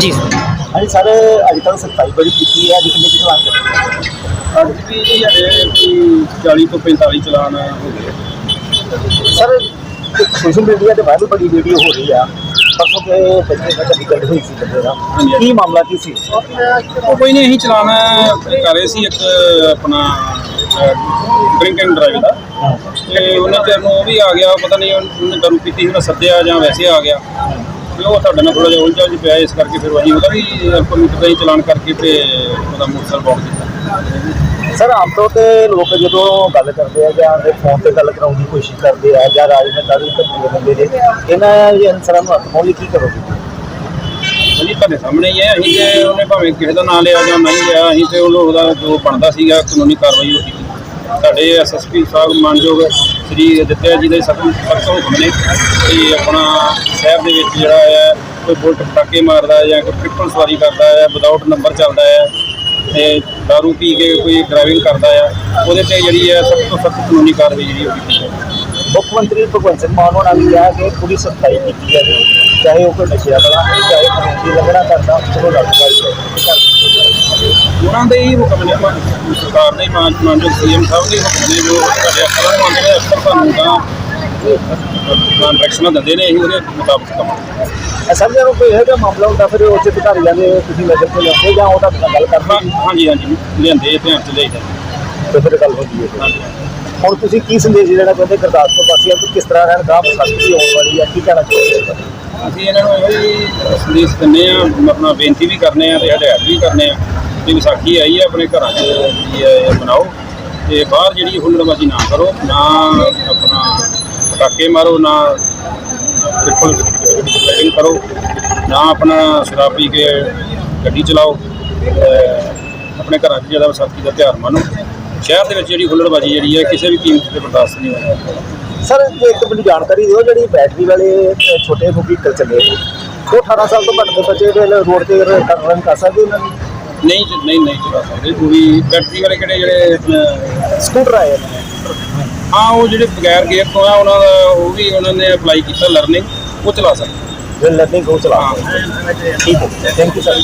ਜੀ। ਹਾਂਜੀ ਸਰ ਅੱਜ ਕੱਲ੍ਹ ਸਫ਼ਾਈ ਬੜੀ ਕੀਤੀ ਹੈ ਅੱਜ ਕਿੰਨੇ ਕਿ ਚਲਾਨ ਕਰਦੇ ਅੱਜ ਵੀ ਜੀ ਹਲੇ ਕੋਈ 40 ਤੋਂ 45 ਚਲਾਨ ਹੋ ਗਏ। ਸਰ ਇੱਕ ਸੋਸ਼ਲ ਮੀਡੀਆ ਤੇ ਵਾਇਰਲ ਬੜੀ ਵੀਡੀਓ ਹੋ ਰਹੀ ਆ। ਪਰਸੋਂ ਕੇ ਬੱਚੇ ਨਾਲ ਕਦੀ ਗੱਲ ਹੋਈ ਸੀ ਬੰਦੇ ਦਾ। ਹਾਂਜੀ। ਕੀ ਮਾਮਲਾ ਕੀ ਸੀ? ਉਹ ਕੋਈ ਨਹੀਂ ਅਸੀਂ ਚਲਾਨ ਕਰ ਰਹੇ ਸੀ ਇੱਕ ਆਪਣਾ ਡਰਿੰਕ ਐਂਡ ਡਰਾਈਵ ਦਾ। ਤੇ ਉਹਨੇ ਚਿਰ ਨੂੰ ਉਹ ਵੀ ਆ ਗਿਆ ਪਤਾ ਨਹੀਂ ਉਹਨੇ ਦਾਰੂ ਪੀਤੀ ਸੀ ਉਹਨੇ ਸੱਦਿਆ ਜਾਂ ਵੈਸੇ ਆ ਗਿਆ। ਤੇ ਉਹ ਤੁਹਾਡੇ ਨਾਲ ਥੋੜਾ ਜਿਹਾ ਉਲਝਾ ਜਿਹਾ ਪਿਆ ਇਸ ਕਰਕੇ ਫਿਰ ਅਸੀਂ ਉਹਦਾ ਵੀ ਕੰਪਿਊਟਰ ਦਾ ਹੀ ਚਲਾਨ ਕਰਕੇ ਤੇ ਉਹਦਾ ਮੋਟਰਸਾਈਕਲ ਬੌਂਡ ਕੀਤਾ। ਸਰ ਆਮ ਤੌਰ ਤੇ ਲੋਕ ਜਦੋਂ ਗੱਲ ਕਰਦੇ ਆ ਜਾਂ ਫਿਰ ਫੋਨ ਤੇ ਗੱਲ ਕਰਾਉਣ ਦੀ ਕੋਸ਼ਿਸ਼ ਕਰਦੇ ਆ ਜਾਂ ਰਾਜ ਨੇ ਦਾਰੂ ਧੱਕੇ ਦਿੰਦੇ ਨੇ ਇਹਨਾਂ ਜੇ ਅਨਸਰਾਂ ਨੂੰ ਹੱਥ ਲਈ ਕੀ ਕਰੋਗੇ? ਹਾਂਜੀ ਤੁਹਾਡੇ ਸਾਹਮਣੇ ਹੀ ਹੈ ਅਸੀਂ ਤੇ ਉਹਨੇ ਭਾਵੇਂ ਕਿਸੇ ਦਾ ਨਾਂ ਲਿਆ ਜਾਂ ਨਹੀਂ ਲਿਆ ਅਸੀਂ ਤੇ ਉਹਦਾ ਜੋ ਬਣਦਾ ਸੀਗਾ ਕਾਨੂੰਨੀ ਕਾਰਵਾਈ ਹੋ ਕੀਤੀ। ਸਾਡੇ ਐਸਐਸਪੀ ਸਾਹਿਬ ਮਾਨਯੋਗ ਸ੍ਰੀ ਦਿੱਤਿਆ ਜੀ ਦੇ ਸਖਤ ਹੁਕਮ ਨੇ। ਕਿ ਆਪਣਾ ਸ਼ਹਿਰ ਦੇ ਵਿੱਚ ਜਿਹੜਾ ਹੈ ਕੋਈ ਬੁਲਟ ਪਟਾਕੇ ਮਾਰਦਾ ਹੈ ਜਾਂ ਕੋਈ ਟ੍ਰਿਪਲ ਸਵਾਰੀ ਕਰਦਾ ਹੈ ਵਿਦਆਊਟ ਨੰਬਰ ਚੱਲਦਾ ਹੈ ਤੇ दारू ਪੀ ਕੇ ਕੋਈ ਡਰਾਈਵਿੰਗ ਕਰਦਾ ਹੈ ਉਹਦੇ ਤੇ ਜਿਹੜੀ ਹੈ ਸਖਤ ਤੋਂ ਸਖਤ ਕਾਨੂੰਨੀ ਕਾਰਵਾਈ ਜਿਹੜੀ ਜਾਵੇ ਮੁੱਖ ਮੰਤਰੀ ਭਗਵੰਤ ਸਿੰਘ ਮਾਨ ਹੋਣਾ ਨੇ ਕਿਹਾ ਕਿ ਪੂਰੀ ਸਫ਼ਾਈ ਕੀਤੀ ਜਾਵੇ ਚਾਹੇ ਉਹ ਕੋਈ ਨਸ਼ਿਆਂ ਵਾਲਾ ਹੈ ਚਾਹੇ ਕਾਨੂੰਨ ਦੀ ਉਲੰਘਣਾ ਕਰਦਾ ਚਲੋ ਰੱਦ ਕਰ ਉਹਨਾਂ ਦੇ ਹੀ ਹੁਕਮ ਨੇ ਸਰਕਾਰ ਦੇ ਮਾਨ ਮਾਨਯੋਗ ਸੀਐਮ ਸਾਹਿਬ ਦੇ ਹੁਕਮ ਨੇ ਜੋ ਸਾਡੇ ਅਫਸਰਾਂ ਨੂੰ ਆਉਂਦੇ ਨੇ ਅਫਸਰ ਸਾਨੂੰ ਤਾਂ ਡਾਇਰੈਕਸ਼ਨਾਂ ਦਿੰਦੇ ਨੇ ਅਸੀਂ ਉਹਦੇ ਮੁਤਾਬਕ ਕੰਮ। ਅਸਲ ਜਦੋਂ ਕੋਈ ਇਹੋ ਜਿਹਾ ਮਾਮਲਾ ਹੁੰਦਾ ਫਿਰ ਉੱਚ ਅਧਿਕਾਰੀਆਂ ਦੇ ਤੁਸੀਂ ਨਜ਼ਰ ਤੇ ਲਿਆਉਂਦੇ ਜਾਂ ਉਹਦਾ ਗੱਲ ਕਰਦੇ ਹਾਂਜੀ ਹਾਂਜੀ ਲਿਆਂਦੇ ਧਿਆਨ ਚ ਲਿਆਈਦਾ ਤੇ ਫਿਰ ਗੱਲ ਹੁੰਦੀ ਹੈ ਹੁਣ ਤੁਸੀਂ ਕੀ ਸੰਦੇਸ਼ ਦੇਣਾ ਚਾਹੁੰਦੇ ਗੁਰਦਾਸਪੁਰ ਵਾਸੀਆਂ ਨੂੰ ਕਿਸ ਤਰ੍ਹਾਂ ਰਹਿਣ ਗਾਹ ਵਿਸਾਖੀ ਆਉਣ ਵਾਲੀ ਹੈ ਕੀ ਕਹਿਣਾ ਚਾਹੁੰਦੇ ਅਸੀਂ ਇਹਨਾਂ ਨੂੰ ਇਹੋ ਹੀ ਸੰਦੇਸ਼ ਦਿੰਦੇ ਆ ਆਪਣਾ ਬੇਨਤੀ ਵੀ ਕਰਨੇ ਆ ਤੇ ਹਦਾਇਤ ਵੀ ਕਰਨੇ ਆ ਕਿ ਵਿਸਾਖੀ ਆਈ ਹੈ ਆਪਣੇ ਘਰਾਂ 'ਚ ਇਹ ਬਣਾਓ ਤੇ ਬਾਹਰ ਜਿਹੜੀ ਹੁੱਲੜਬਾਜ਼ੀ ਨਾ ਕਰੋ ਨਾ ਆਪਣਾ ਪਟਾਕੇ ਮਾਰੋ ਨਾ ਟ੍ਰਿਪਲ ਰਾਈਡਿੰਗ ਕਰੋ ਨਾ ਆਪਣਾ ਸ਼ਰਾਬ ਪੀ ਕੇ ਗੱਡੀ ਚਲਾਓ ਆਪਣੇ ਘਰਾਂ 'ਚ ਜਿਹੜਾ ਵਿਸਾਖੀ ਦਾ ਤਿਉਹਾਰ ਮੰਨੋ ਸ਼ਹਿਰ ਦੇ ਵਿੱਚ ਜਿਹੜੀ ਹੁੱਲੜਬਾਜ਼ੀ ਜਿਹੜੀ ਹੈ ਕਿਸੇ ਵੀ ਕੀਮਤ ਤੇ ਬਰਦਾਸ਼ਤ ਨਹੀਂ ਹੋਣੀ ਸਰ ਇੱਕ ਮੈਨੂੰ ਜਾਣਕਾਰੀ ਦਿਓ ਜਿਹੜੀ ਬੈਟਰੀ ਵਾਲੇ ਛੋਟੇ ਵਹੀਕਲ ਚੱਲੇ ਉਹ 18 ਸਾਲ ਤੋਂ ਘੱਟ ਦੇ ਬੱਚੇ ਦੇ ਰੋਡ ਤੇ ਰਨ ਕਰ ਸਕਦੇ ਉਹਨਾਂ ਨੂੰ ਨਹੀਂ ਨਹੀਂ ਨਹੀਂ ਚਲਾ ਸਕਦੇ। ਉਹ ਵੀ ਬੈਟਰੀ ਵਾਲੇ ਕਿਹੜੇ ਜਿਹੜੇ ਸਕੂਟਰ ਆਏ ਨੇ। ਹਾਂ ਉਹ ਜਿਹੜੇ ਬਗੈਰ ਗੇਅਰ ਤੋਂ ਆ ਉਹਨਾਂ ਦਾ ਉਹ ਵੀ ਉਹਨਾਂ ਨੇ ਅਪਲਾਈ ਕੀਤਾ ਲਰਨਿੰਗ ਉਹ ਚਲਾ ਸਕਦੇ। ਜੋ ਲਰਨਿੰਗ ਉਹ ਚਲਾ। ਠੀਕ ਹੈ। Thank you sir